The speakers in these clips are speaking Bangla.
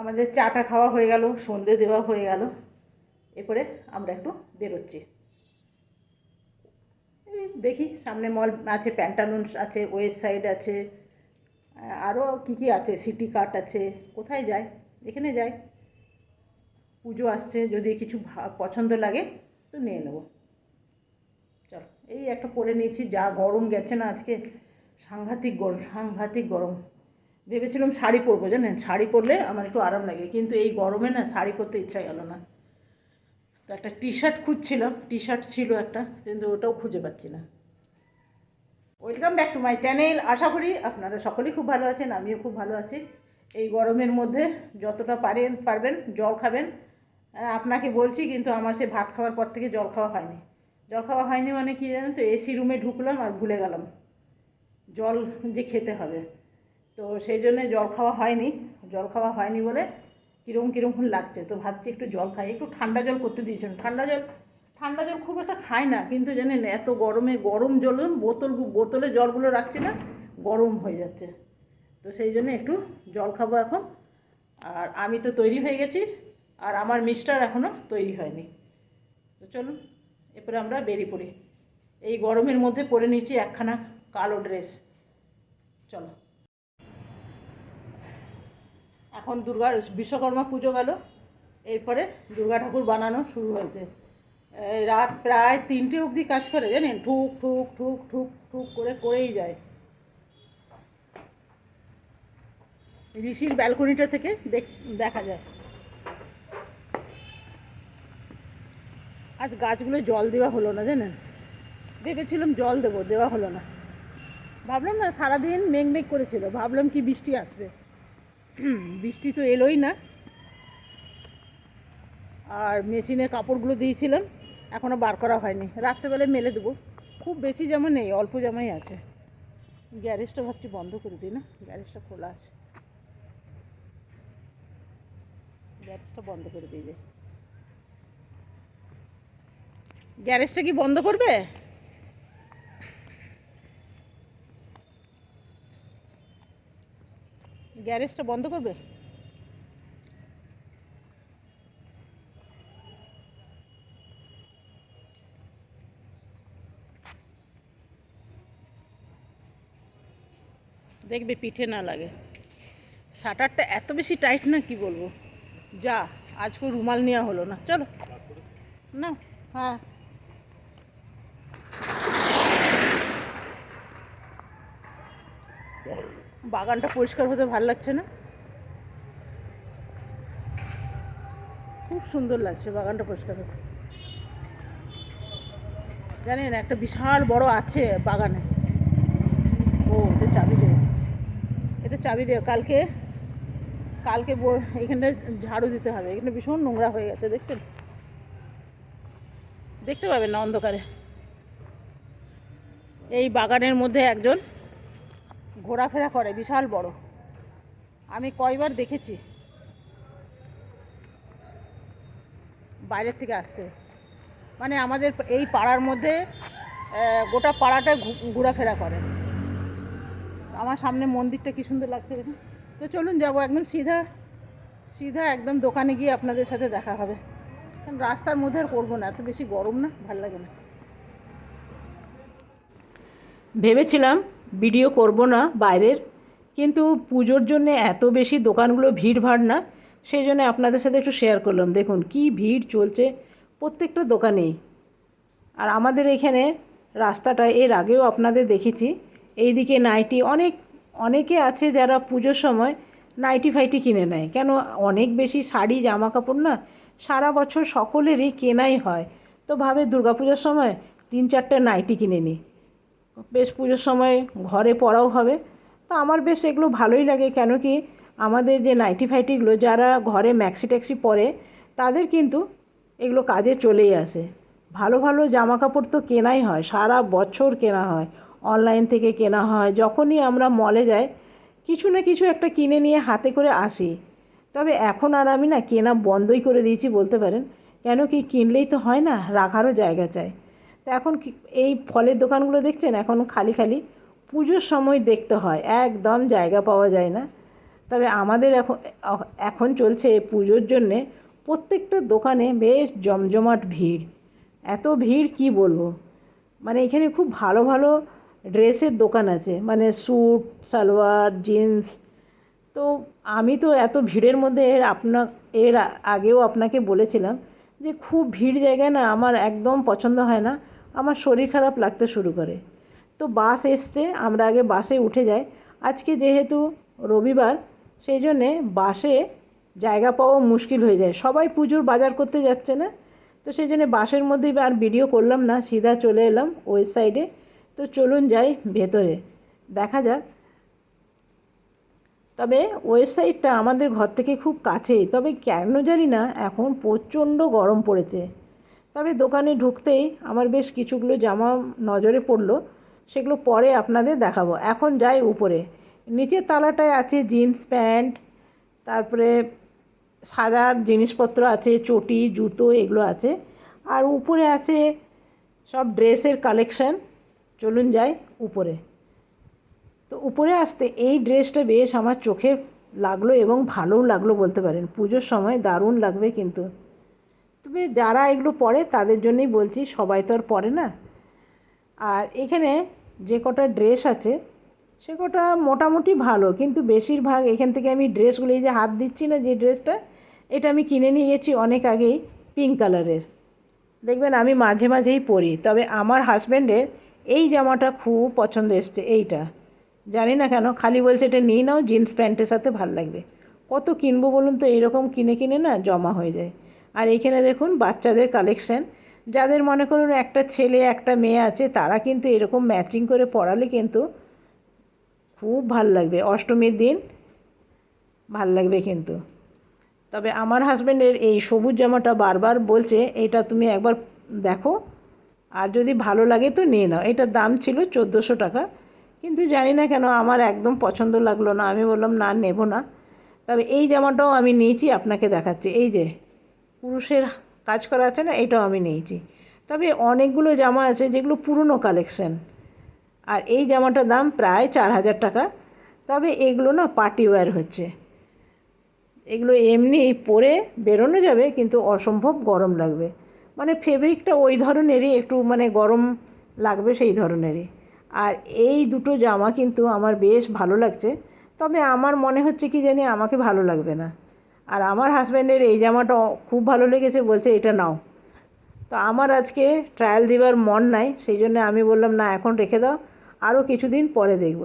আমাদের চাটা খাওয়া হয়ে গেল, সন্ধে দেওয়া হয়ে গেল। এরপরে আমরা একটু বেরোচ্ছি। দেখি, সামনে মল আছে প্যান্টালুন্স আছে ওয়েস্ট সাইড আছে আরও কী কী আছে সিটি কার্ট আছে, কোথায় যায় এখানে যাই। পুজো আসছে, যদি কিছু পছন্দ লাগে, তো নিয়ে নেব। চল, এই একটা পরে নিয়েছি, যা গরম গেছে না আজকে, সাংঘাতিক গরম সাংঘাতিক গরম। ভেবেছিলাম শাড়ি পরবো, জানেন? শাড়ি পরলে আমার একটু আরাম লাগে। কিন্তু এই গরমে না শাড়ি পরতে ইচ্ছা গেল না। তো একটা টি শার্ট খুঁজছিলাম টি শার্ট ছিল একটা, কিন্তু ওটাও খুঁজে পাচ্ছি না। Welcome back to my channel আশা করি আপনারা সকলেই খুব ভালো আছেন, আমিও খুব ভালো আছি। এই গরমের মধ্যে যতটা পারেন, পারবেন, জল খাবেন। আপনাকে বলছি, কিন্তু আমার সে ভাত খাওয়ার পর থেকে জল খাওয়া হয়নি। জল খাওয়া হয়নি মানে কী জানেন তো? এসি রুমে ঢুকলাম আর ভুলে গেলাম। জল যে খেতে হবে। তো সেই জন্যে জল খাওয়া হয়নি। জল খাওয়া হয়নি বলে কীরকম কীরকম লাগছে। তো ভাবছি একটু জল খাই। একটু ঠান্ডা জল করতে দিয়েছিলাম। ঠান্ডা জল ঠান্ডা জল খুব একটা খাই না। কিন্তু জানেন, এত গরমে গরম জল বোতল, বোতলে জলগুলো রাখছি না, গরম হয়ে যাচ্ছে। তো সেই জন্য একটু জল খাব এখন। আর আমি তো তৈরি হয়ে গেছি, আর আমার মিস্টার এখনও তৈরি হয়নি। তো চলুন, এরপরে আমরা বেরিয়ে পড়ি। এই গরমের মধ্যে পরে নিয়েছি একখানা কালো ড্রেস। চলো। এখন দুর্গা বিশ্বকর্মা পুজো গেল। এরপরে দুর্গা ঠাকুর বানানো শুরু হয়েছে। রাত প্রায় তিনটে অবধি কাজ করে, জানেন? ঠুক ঠুক ঠুক ঠুক ঠুক করে করেই যায়। ঋষির ব্যালকনিটা থেকে দেখ- যায়। আজ গাছগুলো জল দেওয়া হলো না, জানেন? ভেবেছিলাম জল দেবো, দেওয়া হলো না। ভাবলাম না, সারাদিন মেঘ মেঘ করেছিল। ভাবলাম কি বৃষ্টি আসবে। বৃষ্টি তো এলোই না। আর মেশিনে কাপড়গুলো দিয়েছিলাম এখনও বার করা হয়নি। রাত্রেবেলায় মেলে দেবো। খুব বেশি জামা নেই, অল্প জামাই আছে। গ্যারেজটা ভাবছি বন্ধ করে দিই না, গ্যারেজটা খোলা আছে। গ্যারেজটা বন্ধ করে দিয়ে যাই গ্যারেজটা কি বন্ধ করবে? গ্যারেজটা বন্ধ করবে? দেখবে পিঠে না লাগে। শাটারটা এত বেশি টাইট না, কি বলব? যা, আজকে রুমাল নেওয়া হলো না। চলো। না হ্যাঁ। বাগানটা পরিষ্কার হতে ভালো লাগছে না। খুব সুন্দর লাগছে বাগানটা পরিষ্কার হতে। জানেন, একটা বিশাল বড় আছে বাগানে। ও, এটা চাবি দেবে এটা চাবি দেবে কালকে কালকে এখানটায় ঝাড়ু দিতে হবে। এখানে ভীষণ নোংরা হয়ে গেছে, দেখছেন? দেখতে পাবেন না অন্ধকারে। এই বাগানের মধ্যে একজন ঘোরাফেরা করে, বিশাল বড়। আমি কয়বার দেখেছি। বাইরের থেকে আসতে। মানে আমাদের এই পাড়ার মধ্যে গোটা পাড়াটা ঘোরাফেরা করে। আমার সামনে মন্দিরটা কি সুন্দর লাগছে দেখুন। তো চলুন যাব একদম সিধা সিধা একদম দোকানে গিয়ে আপনাদের সাথে দেখা হবে। রাস্তার মধ্যে আর করব না, এত বেশি গরম না, ভালো লাগে না। ভেবেছিলাম ভিডিও করব না বাইরের, কিন্তু পুজোর জন্য এত বেশি দোকানগুলো ভিড় ভাড় না, সেই জন্য আপনাদের সাথে একটু শেয়ার করলাম। দেখুন কি ভিড় চলছে প্রত্যেকটা দোকানেই। আর আমাদের এখানে রাস্তাটা এর আগেও আপনাদের দেখেছি। এইদিকে নাইটি অনেক, অনেকে আছে যারা পুজোর সময় নাইটি ফাইটি কিনে নেয়। কেন অনেক বেশি শাড়ি জামা কাপড় না, সারা বছর সকলেরই কেনাই হয়। তো ভাবে দুর্গাপূজার সময় তিন চারটে নাইটি কিনে নিই বেশ পুজোর সময় ঘরে পরাও হবে। তো আমার বেশ এগুলো ভালোই লাগে। কেন কি আমাদের যে নাইটি ফাইটিগুলো, যারা ঘরে ম্যাক্সি ট্যাক্সি পরে, তাদের কিন্তু এগুলো কাজে চলেই আসে। ভালো ভালো জামা কাপড় তো কেনাই হয়। সারা বছর কেনা হয়। অনলাইন থেকে কেনা হয়। যখনই আমরা মলে যাই, কিছু না কিছু একটা কিনে নিয়ে হাতে করে আসি। তবে এখন আর আমি না কেনা বন্ধই করে দিয়েছি বলতে পারেন। কেন কি কিনলেই তো হয় না, রাখারও জায়গা চাই। তো এখন এই ফলের দোকানগুলো দেখছেন? এখন খালি খালি পুজোর সময় দেখতে হয়। একদম জায়গা পাওয়া যায় না। তবে আমাদের এখন এখন চলছে পুজোর জন্যে প্রত্যেকটা দোকানে বেশ জমজমাট ভিড়। এত ভিড় কি বলব? মানে এখানে খুব ভালো ভালো ড্রেসের দোকান আছে। মানে স্যুট, সালোয়ার, জিন্স। তো আমি তো এত ভিড়ের মধ্যে এর আপনা, এর আগেও আপনাকে বলেছিলাম যে খুব ভিড় জায়গায় না আমার একদম পছন্দ হয় না। আমার শরীর খারাপ লাগতে শুরু করে। তো বাস এসছে, আমরা আগে বাসে উঠে যাই। আজকে যেহেতু রবিবার, সেই জন্যে বাসে জায়গা পাওয়া মুশকিল হয়ে যায়। সবাই পুজোর বাজার করতে যাচ্ছে না, তো সেই জন্য বাসের মধ্যেই আর ভিডিও করলাম না, সিধা চলে এলাম ওই সাইডে। তো চলুন যাই ভেতরে, দেখা যাক। তবে ওয়েবসাইটটা আমাদের ঘর থেকে খুব কাছেই, তবে কেন জানি না, এখন প্রচণ্ড গরম পড়েছে। তবে দোকানে ঢুকতেই আমার বেশ কিছুগুলো জামা নজরে পড়ল। সেগুলো পরে আপনাদের দেখাবো। এখন যাই উপরে। নিচের তালাটায় আছে জিন্স প্যান্ট, তারপরে সাজার জিনিসপত্র আছে, চটি, জুতো এগুলো আছে। আর উপরে আছে সব ড্রেসের কালেকশন। চলুন যাই উপরে। তো উপরে আসতে এই ড্রেসটা বেশ আমার চোখে লাগল এবং ভালোও লাগল বলতে পারেন। পুজোর সময় দারুণ লাগবে কিন্তু। তবে যারা এগুলো পরে তাদের জন্যই বলছি, সবাই তো আর পরে না। আর এখানে যে কটা ড্রেস আছে, সে কটা মোটামুটি ভালো, কিন্তু বেশিরভাগ এখান থেকে আমি ড্রেসগুলো এই যে হাত দিচ্ছি না যে ড্রেসটা, এটা আমি কিনে নিয়ে গেছি অনেক আগেই পিঙ্ক কালারের। দেখবেন আমি মাঝে মাঝেই পরি, তবে আমার হাজব্যান্ডের এই জামাটা খুব পছন্দ এসছে, এইটা। জানি না কেন, খালি বলছে এটা নিয়ে নাও, জিন্স প্যান্টের সাথে ভালো লাগবে। কত কিনবো বলুন তো, এইরকম কিনে কিনে না জমা হয়ে যায়। আর এইখানে দেখুন বাচ্চাদের কালেকশন যাদের মনে করুন একটা ছেলে, একটা মেয়ে আছে, তারা কিন্তু এরকম ম্যাচিং করে পড়ালে কিন্তু খুব ভালো লাগবে। অষ্টমীর দিন ভালো লাগবে কিন্তু। তবে আমার হাজব্যান্ডের এই সবুজ জামাটা বারবার বলছে, এটা তুমি একবার দেখো। আর যদি ভালো লাগে তো নিয়ে নাও। এটার দাম ছিল চোদ্দোশো টাকা। কিন্তু জানি না কেন আমার একদম পছন্দ লাগল না। আমি বললাম, না, নেব না। তবে এই জামাটাও আমি নিয়েছি, আপনাকে দেখাচ্ছি। এই যে পুরুষের কাজ করা আছে না, এটাও আমি নিয়েছি। তবে অনেকগুলো জামা আছে যেগুলো পুরনো কালেকশন। আর এই জামাটার দাম প্রায় চার হাজার টাকা। তবে এগুলো না পার্টি ওয়্যার হচ্ছে। এগুলো এমনি পরে বেরোনো যাবে, কিন্তু অসম্ভব গরম লাগবে। মানে ফেব্রিকটা ওই ধরনেরই, একটু মানে গরম লাগবে সেই ধরনেরই। আর এই দুটো জামা কিন্তু আমার বেশ ভালো লাগছে। তবে আমার মনে হচ্ছে কি জানি, আমাকে ভালো লাগবে না। আর আমার হাজব্যান্ডের এই জামাটা খুব ভালো লেগেছে, বলছে এটা নাও। তো আমার আজকে ট্রায়াল দেওয়ার মন নাই, সেই জন্য আমি বললাম, না, এখন রেখে দাও আরও কিছুদিন পরে দেখব।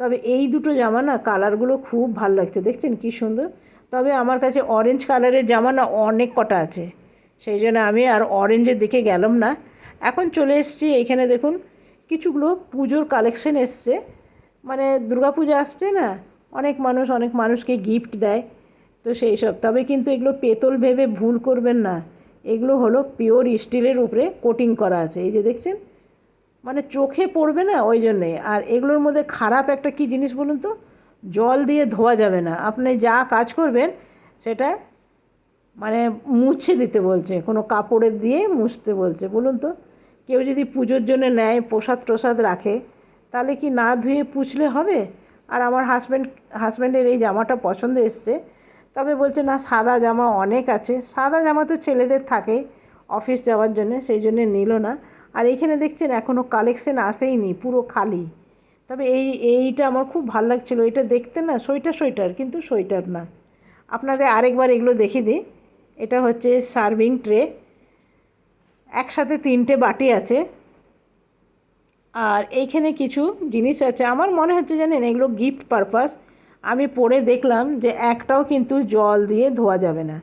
তবে এই দুটো জামা না কালারগুলো খুব ভালো লাগছে, দেখছেন কি সুন্দর? তবে আমার কাছে অরেঞ্জ কালারের জামা না অনেক কটা আছে, সেই জন্য আমি আর অরেঞ্জের দিকে গেলাম না। এখন চলে এসেছি এইখানে দেখুন, কিছুগুলো পুজোর কালেকশন এসছে। মানে দুর্গাপূজা আসছে না, অনেক মানুষ, অনেক মানুষকে গিফট দেয়। তো সেই সব। তবে কিন্তু এগুলো পেতল ভেবে ভুল করবেন না। এগুলো হলো পিওর স্টিলের উপরে কোটিং করা আছে। এই যে দেখছেন? মানে চোখে পড়বে না ওই জন্যে। আর এগুলোর মধ্যে খারাপ একটা কি জিনিস বলুন তো? জল দিয়ে ধোয়া যাবে না। আপনি যা কাজ করবেন সেটা মানে মুছে দিতে বলছে। কোনো কাপড়ের দিয়ে মুছতে বলছে। বলুন তো, কেউ যদি পুজোর জন্য নেয়, প্রসাদ প্রসাদ রাখে, তাহলে কি না ধুয়ে পুছলে হবে? আর আমার হাজব্যান্ড হাজব্যান্ডের এই জামাটা পছন্দ এসছে। তবে বলছে, না, সাদা জামা অনেক আছে। সাদা জামা তো ছেলেদের থাকে অফিস যাওয়ার জন্য, সেই জন্য নিল না। আর এইখানে দেখছেন এখনও কালেকশন আসেইনি পুরো খালি। তবে এই, এইটা আমার খুব ভালো লাগছিল। এটা দেখতে না, সোয়েটার সোয়েটার, কিন্তু সোয়েটার না। আপনাদের আরেকবার এগুলো দেখিয়ে দিই। এটা হচ্ছে সার্ভিং ট্রে। একসাথে তিনটে বাটি আছে। আর এইখানে কিছু জিনিস আছে। আমার মনে হচ্ছে জানেন, এগুলো গিফট পারপাস আমি পরে দেখলাম যে একটাও কিন্তু জল দিয়ে ধোয়া যাবে না।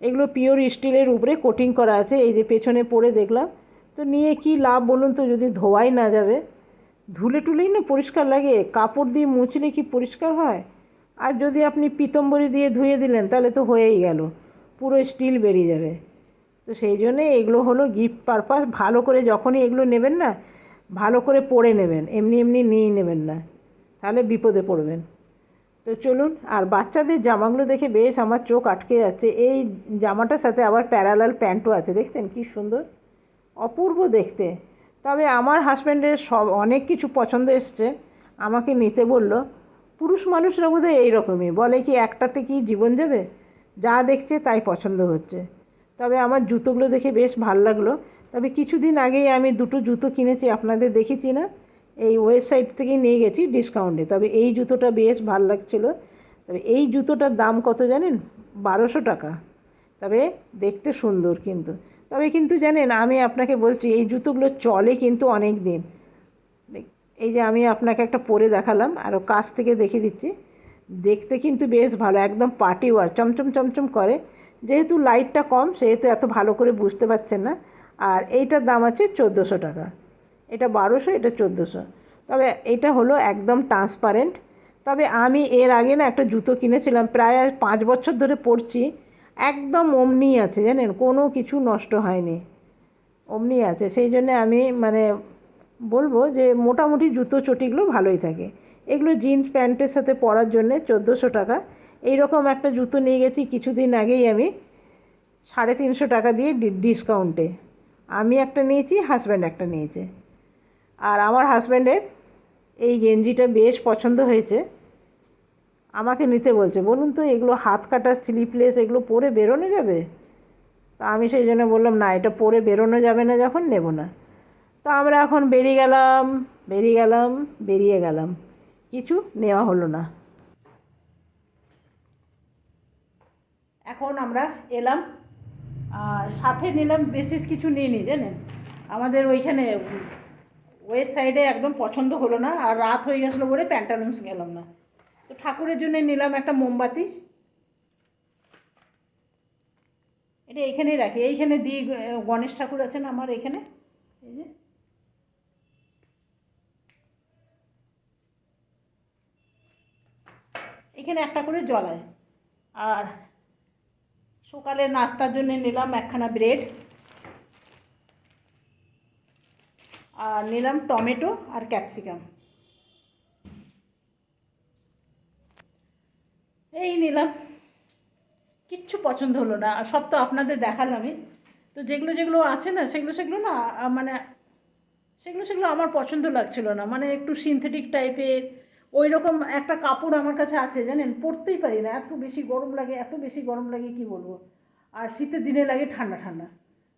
এগুলো পিওর স্টিলের উপরে কোটিং করা আছে, এই যে পেছনে পরে দেখলাম। তো নিয়ে কি লাভ বলুন তো, যদি ধোয়াই না যাবে? ধুলে টুলেই না পরিষ্কার লাগে, কাপড় দিয়ে মুছলে কি পরিষ্কার হয়? আর যদি আপনি পিতম্বরি দিয়ে ধুয়ে দিলেন, তাহলে তো হয়েই গেল, পুরো স্টিল বেরিয়ে যাবে। তো সেই জন্যে এগুলো হলো গিফট পারপাস ভালো করে যখনই এগুলো নেবেন না, ভালো করে পরে নেবেন, এমনি এমনি নিয়ে নেবেন না, তাহলে বিপদে পড়বেন। তো চলুন, আর বাচ্চাদের জামাগুলো দেখে বেশ আমার চোখ আটকে যাচ্ছে। এই জামাটার সাথে আবার প্যারালাল প্যান্টও আছে, দেখছেন কি সুন্দর? অপূর্ব দেখতে। তবে আমার হাজব্যান্ডের সব, অনেক কিছু পছন্দ এসছে। আমাকে নিতে বলল, পুরুষ মানুষরা বোধহয় এইরকমই। বলে কি একটাতে কি জীবন যাবে? যা দেখছে তাই পছন্দ হচ্ছে। তবে আমার জুতোগুলো দেখে বেশ ভালো লাগল। তবে কিছুদিন আগেই আমি দুটো জুতো কিনেছি, আপনাদের দেখেছি না? এই ওয়েবসাইট থেকেই নিয়ে গেছি ডিসকাউন্টে। তবে এই জুতোটা বেশ ভালো লাগছিল। তবে এই জুতোটার দাম কত জানেন? বারোশো টাকা। তবে দেখতে সুন্দর কিন্তু। তবে কিন্তু জানেন, আমি আপনাকে বলছি, এই জুতোগুলো চলে কিন্তু অনেক দিন। এই যে আমি আপনাকে একটা পরে দেখালাম আরও কাছ থেকে দেখিয়ে দিচ্ছি। দেখতে কিন্তু বেশ ভালো, একদম পার্টি ওয়ার, চমচম চমচম করে। যেহেতু লাইটটা কম, সেহেতু এত ভালো করে বুঝতে পারছেন না। আর এইটার দাম আছে চোদ্দোশো টাকা। এটা বারোশো, এটা চোদ্দোশো। তবে এটা হলো একদম ট্রান্সপারেন্ট তবে আমি এর আগে না একটা জুতো কিনেছিলাম, প্রায় পাঁচ বছর ধরে পরছি। একদম অমনি আছে, জানেন? কোনো কিছু নষ্ট হয়নি। অমনি আছে। সেই জন্য আমি মানে বলব যে মোটামুটি জুতো চটিগুলো ভালোই থাকে। এগুলো জিন্স প্যান্টের সাথে পরার জন্যে চোদ্দোশো টাকা। এইরকম একটা জুতো নিয়ে গেছি কিছুদিন আগেই আমি সাড়ে তিনশো টাকা দিয়ে ডিসকাউন্টে আমি একটা নিয়েছি হাজব্যান্ড একটা নিয়েছে। আর আমার হাজব্যান্ডের এই গেঞ্জিটা বেশ পছন্দ হয়েছে। আমাকে নিতে বলছে, বলুন তো, এগুলো হাত কাটা স্লিপলেস এগুলো পরে বেরোনো যাবে? তা আমি সেই জন্য বললাম, না, এটা পরে বেরোনো যাবে না, যখন নেব না। তো আমরা এখন বেরিয়ে গেলাম বেরিয়ে গেলাম বেরিয়ে গেলাম। কিছু নেওয়া হলো না। এখন আমরা এলাম, আর সাথে নিলাম বেশিস কিছু নিয়ে নিইনি জানেন? আমাদের ওইখানে ওয়েস্ট সাইডে একদম পছন্দ হলো না, আর রাত হয়ে গেছিল বলে প্যান্টালুন্স গেলাম না। তো ঠাকুরের জন্য নিলাম একটা মোমবাতি। এটা এইখানেই রাখি। এইখানে দিই গণেশ ঠাকুর আছেন আমার এখানে। এই যে। এখানে একটা করে জলায় আর সকালে নাস্তার জন্য নিলাম একখানা ব্রেড আর নিলাম টমেটো আর ক্যাপসিকাম। এই নিলাম। কিচ্ছু পছন্দ হলো না সব তো আপনাদের দেখালামই। তো যেগুলো যেগুলো আছে না, সেগুলো সেগুলো না মানে সেগুলো সেগুলো আমার পছন্দ লাগছিল না। মানে একটু সিনথেটিক টাইপের ওই রকম একটা কাপড় আমার কাছে আছে, জানেন? পরতেই পারি না। এত বেশি গরম লাগে, এত বেশি গরম লাগে, কি বলব? আর শীতের দিনে লাগে ঠান্ডা ঠান্ডা।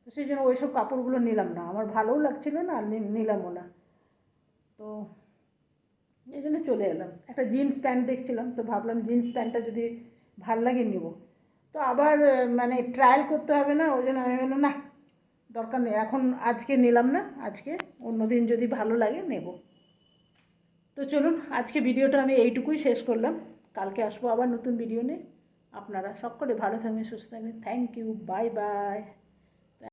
তো সেই জন্য ওইসব কাপড়গুলো নিলাম না। আমার ভালোও লাগছিল না, আর নিলামও না। তো এই জন্য চলে এলাম। একটা জিন্স প্যান্ট দেখছিলাম, তো ভাবলাম জিন্স প্যান্টটা যদি ভালো লাগে নেব। তো আবার মানে ট্রায়াল করতে হবে না, ওই জন্য আমি বললাম, না, দরকার নেই, এখন আজকে নিলাম না, আজকে অন্য দিন যদি ভালো লাগে নেব। তো চলুন, আজকে ভিডিওটা আমি এইটুকুই শেষ করলাম। কালকে আসব আবার নতুন ভিডিও নিয়ে। আপনারা সকলে ভালো থাকবেন, সুস্থ থাকবেন। Thank you bye bye